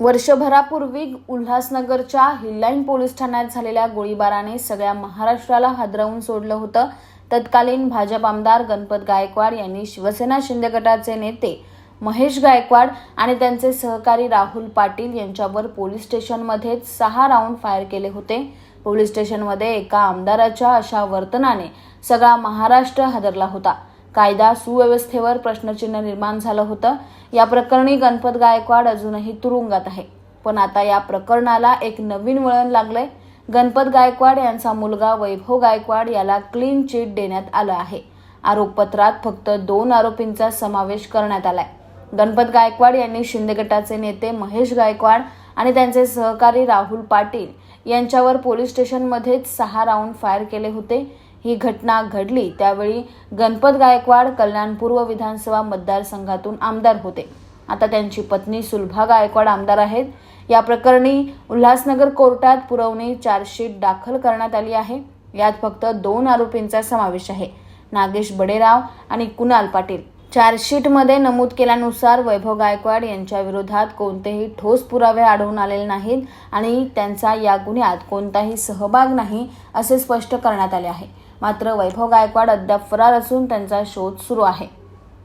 वर्षभरापूर्वी उल्हासनगरच्या हिल्लाईन पोलीस ठाण्यात झालेल्या गोळीबाराने सगळ्या महाराष्ट्राला हादरवून सोडलं होतं. तत्कालीन भाजप आमदार गणपत गायकवाड यांनी शिवसेना शिंदे गटाचे नेते महेश गायकवाड आणि त्यांचे सहकारी राहुल पाटील यांच्यावर पोलीस स्टेशनमध्येच सहा राऊंड फायर केले होते. पोलीस स्टेशनमध्ये एका आमदाराच्या अशा वर्तनाने सगळा महाराष्ट्र हादरला होता. कायदा सुव्यवस्थेवर प्रश्नचिन्ह निर्माण झालं होतं. या प्रकरणी गणपत गायकवाड अजूनही तुरुंगात आहे. पण आता या प्रकरणाला एक नवीन वळण लागलंय. गणपत गायकवाड यांचा मुलगा वैभव गायकवाड याला क्लीन चिट देण्यात आलं आहे. आरोपपत्रात फक्त दोन आरोपींचा समावेश करण्यात आलाय. गणपत गायकवाड यांनी शिंदे गटाचे नेते महेश गायकवाड आणि त्यांचे सहकारी राहुल पाटील यांच्यावर पोलीस स्टेशनमध्येच सहा राऊंड फायर केले होते. ही घटना घडली त्यावेळी गणपत गायकवाड कल्याण पूर्व विधानसभा मतदारसंघातून आमदार होते. आता त्यांची पत्नी सुलभा गायकवाड आमदार आहेत. या प्रकरणी उल्हासनगर कोर्टात पुरवणी चार्जशीट दाखल करण्यात आली आहे. यात फक्त दोन आरोपींचा समावेश आहे. नागेश बडेराव आणि कुणाल पाटील. चार्जशीटमध्ये नमूद केल्यानुसार वैभव गायकवाड यांच्या विरोधात कोणतेही ठोस पुरावे आढळून आलेले नाहीत आणि त्यांचा या गुन्ह्यात कोणताही सहभाग नाही असे स्पष्ट करण्यात आले आहे. मात्र वैभव गायकवाड अद्याप फरार असून त्यांचा शोध सुरू आहे.